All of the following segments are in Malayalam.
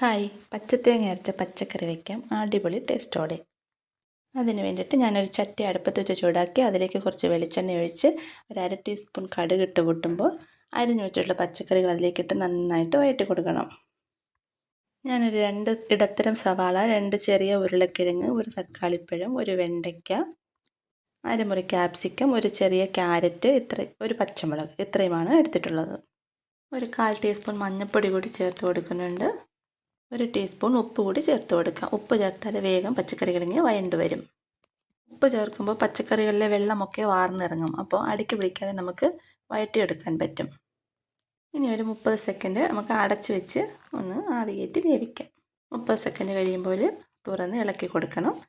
ഹായ്. പച്ചത്തേങ്ങ അരച്ച പച്ചക്കറി വയ്ക്കാം അടിപൊളി ടേസ്റ്റോടെ. അതിന് വേണ്ടിയിട്ട് ഞാനൊരു ചട്ടി അടുപ്പത്ത് വെച്ച് ചൂടാക്കി അതിലേക്ക് കുറച്ച് വെളിച്ചെണ്ണ ഒഴിച്ച് ഒരു അര ടീസ്പൂൺ കടുക് ഇട്ട് പൊട്ടുമ്പോൾ അരിഞ്ഞു വെച്ചിട്ടുള്ള പച്ചക്കറികൾ അതിലേക്കിട്ട് നന്നായിട്ട് വയറ്റി കൊടുക്കണം. ഞാനൊരു രണ്ട് ഇടത്തരം സവാള രണ്ട് ചെറിയ ഉരുളക്കിഴങ്ങ് ഒരു തക്കാളിപ്പഴം ഒരു വെണ്ടയ്ക്ക അരമുറി ക്യാപ്സിക്കം ഒരു ചെറിയ ക്യാരറ്റ് ഇത്ര ഒരു പച്ചമുളക് ഇത്രയുമാണ് എടുത്തിട്ടുള്ളത്. ഒരു കാൽ ടീസ്പൂൺ മഞ്ഞൾപ്പൊടി കൂടി ചേർത്ത് കൊടുക്കുന്നുണ്ട്. ഒരു ടീസ്പൂൺ ഉപ്പ് കൂടി ചേർത്ത് കൊടുക്കാം. ഉപ്പ് ചേർത്താൽ വേഗം പച്ചക്കറികളിങ്ങനെ വയണ്ട് വരും. ഉപ്പ് ചേർക്കുമ്പോൾ പച്ചക്കറികളിലെ വെള്ളമൊക്കെ വാർന്നിറങ്ങും. അപ്പോൾ അടുക്കി പിടിക്കാതെ നമുക്ക് വഴറ്റിയെടുക്കാൻ പറ്റും. ഇനി ഒരു മുപ്പത് സെക്കൻഡ് നമുക്ക് അടച്ച് വെച്ച് ഒന്ന് ആവിയേറ്റ് വേവിക്കാം. മുപ്പത് സെക്കൻഡ് കഴിയുമ്പോൾ തുറന്ന് ഇളക്കി കൊടുക്കണം.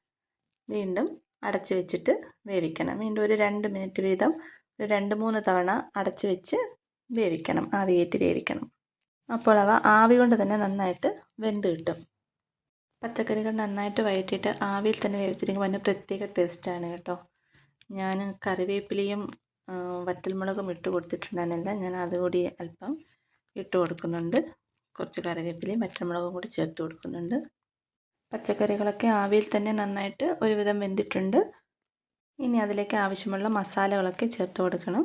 വീണ്ടും അടച്ച് വെച്ചിട്ട് വേവിക്കണം. വീണ്ടും ഒരു രണ്ട് മിനിറ്റ് വീതം ഒരു രണ്ട് മൂന്ന് തവണ അടച്ച് വെച്ച് വേവിക്കണം. ആവിയേറ്റ് വേവിക്കണം. അപ്പോൾ അവ ആവി കൊണ്ട് തന്നെ നന്നായിട്ട് വെന്ത് കിട്ടും. പച്ചക്കറികൾ നന്നായിട്ട് വഴറ്റിയിട്ട് ആവിയിൽ തന്നെ വേവിച്ചിരിക്കുമ്പോൾ അതിന് പ്രത്യേക ടേസ്റ്റാണ് കേട്ടോ. ഞാൻ കറിവേപ്പിലയും വറ്റൽമുളകും ഇട്ട് കൊടുത്തിട്ടുണ്ടായിരുന്നില്ല ഞാൻ അതുകൂടി അല്പം ഇട്ട് കൊടുക്കുന്നുണ്ട്. കുറച്ച് കറിവേപ്പിലയും വറ്റൽമുളകും കൂടി ചേർത്ത് കൊടുക്കുന്നുണ്ട്. പച്ചക്കറികളൊക്കെ ആവിയിൽ തന്നെ നന്നായിട്ട് ഒരുവിധം വെന്തിട്ടുണ്ട്. ഇനി അതിലേക്ക് ആവശ്യമുള്ള മസാലകളൊക്കെ ചേർത്ത് കൊടുക്കണം.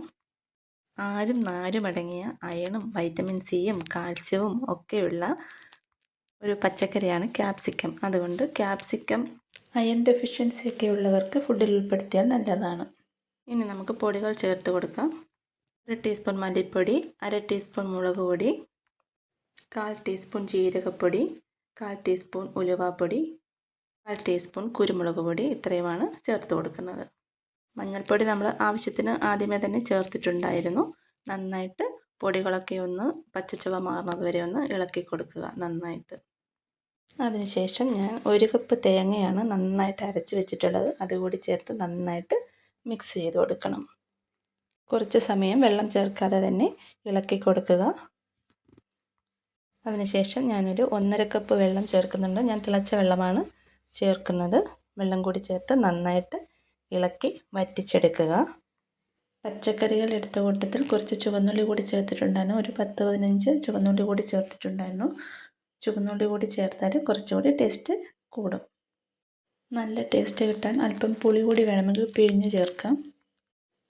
ആരും നാരും അടങ്ങിയ അയണും വൈറ്റമിൻ സിയും കാൽസ്യവും ഒക്കെയുള്ള ഒരു പച്ചക്കറിയാണ് ക്യാപ്സിക്കം അതുകൊണ്ട് ക്യാപ്സിക്കം അയൺ ഡെഫിഷ്യൻസി ഒക്കെ ഉള്ളവർക്ക് ഫുഡിൽ ഉൾപ്പെടുത്തിയാൽ നല്ലതാണ്. ഇനി നമുക്ക് പൊടികൾ ചേർത്ത് കൊടുക്കാം. ഒരു ടീസ്പൂൺ മല്ലിപ്പൊടി അര ടീസ്പൂൺ മുളക് പൊടി കാൽ ടീസ്പൂൺ ജീരകപ്പൊടി കാൽ ടീസ്പൂൺ ഉലുവാപ്പൊടി കാൽ ടീസ്പൂൺ കുരുമുളക് പൊടി ഇത്രയുമാണ് ചേർത്ത് കൊടുക്കുന്നത്. മഞ്ഞൾപ്പൊടി നമ്മൾ ആവശ്യത്തിന് ആദ്യമേ തന്നെ ചേർത്തിട്ടുണ്ടായിരുന്നു. നന്നായിട്ട് പൊടികളൊക്കെ ഒന്ന് പച്ചച്ചുവ മാറുന്നത് വരെ ഒന്ന് ഇളക്കി കൊടുക്കുക നന്നായിട്ട്. അതിനുശേഷം ഞാൻ ഒരു കപ്പ് തേങ്ങയാണ് നന്നായിട്ട് അരച്ച് വെച്ചിട്ടുള്ളത്. അതുകൂടി ചേർത്ത് നന്നായിട്ട് മിക്സ് ചെയ്ത് കൊടുക്കണം. കുറച്ച് സമയം വെള്ളം ചേർക്കാതെ തന്നെ ഇളക്കി കൊടുക്കുക. അതിനുശേഷം ഞാനൊരു ഒന്നര കപ്പ് വെള്ളം ചേർക്കുന്നുണ്ട്. ഞാൻ തിളച്ച വെള്ളമാണ് ചേർക്കുന്നത്. വെള്ളം കൂടി ചേർത്ത് നന്നായിട്ട് ഇളക്കി വറ്റിച്ചെടുക്കുക. പച്ചക്കറികൾ എടുത്ത കൂട്ടത്തിൽ കുറച്ച് ചുവന്നുള്ളി കൂടി ചേർത്തിട്ടുണ്ടായിരുന്നു. ഒരു പത്ത് പതിനഞ്ച് ചുവന്നുള്ളി കൂടി ചേർത്തിട്ടുണ്ടായിരുന്നു. ചുവന്നുള്ളി കൂടി ചേർത്താൽ കുറച്ചുകൂടി ടേസ്റ്റ് കൂടും. നല്ല ടേസ്റ്റ് കിട്ടാൻ അല്പം പുളി കൂടി വേണമെങ്കിൽ പിഴിഞ്ഞ് ചേർക്കാം.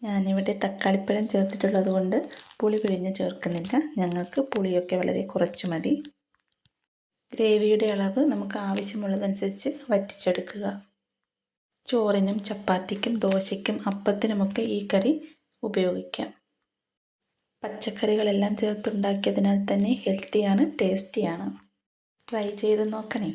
ഞാനിവിടെ തക്കാളിപ്പഴം ചേർത്തിട്ടുള്ളത് കൊണ്ട് പുളി പിഴിഞ്ഞ് ചേർക്കുന്നില്ല. ഞങ്ങൾക്ക് പുളിയൊക്കെ വളരെ കുറച്ച് മതി. ഗ്രേവിയുടെ അളവ് നമുക്ക് ആവശ്യമുള്ളതനുസരിച്ച് വറ്റിച്ചെടുക്കുക. ചോറിനും ചപ്പാത്തിക്കും ദോശയ്ക്കും അപ്പത്തിനുമൊക്കെ ഈ കറി ഉപയോഗിക്കാം. പച്ചക്കറികളെല്ലാം ചേർത്തുണ്ടാക്കിയതിനാൽ തന്നെ ഹെൽത്തിയാണ് ടേസ്റ്റിയാണ്. ട്രൈ ചെയ്ത് നോക്കണേ.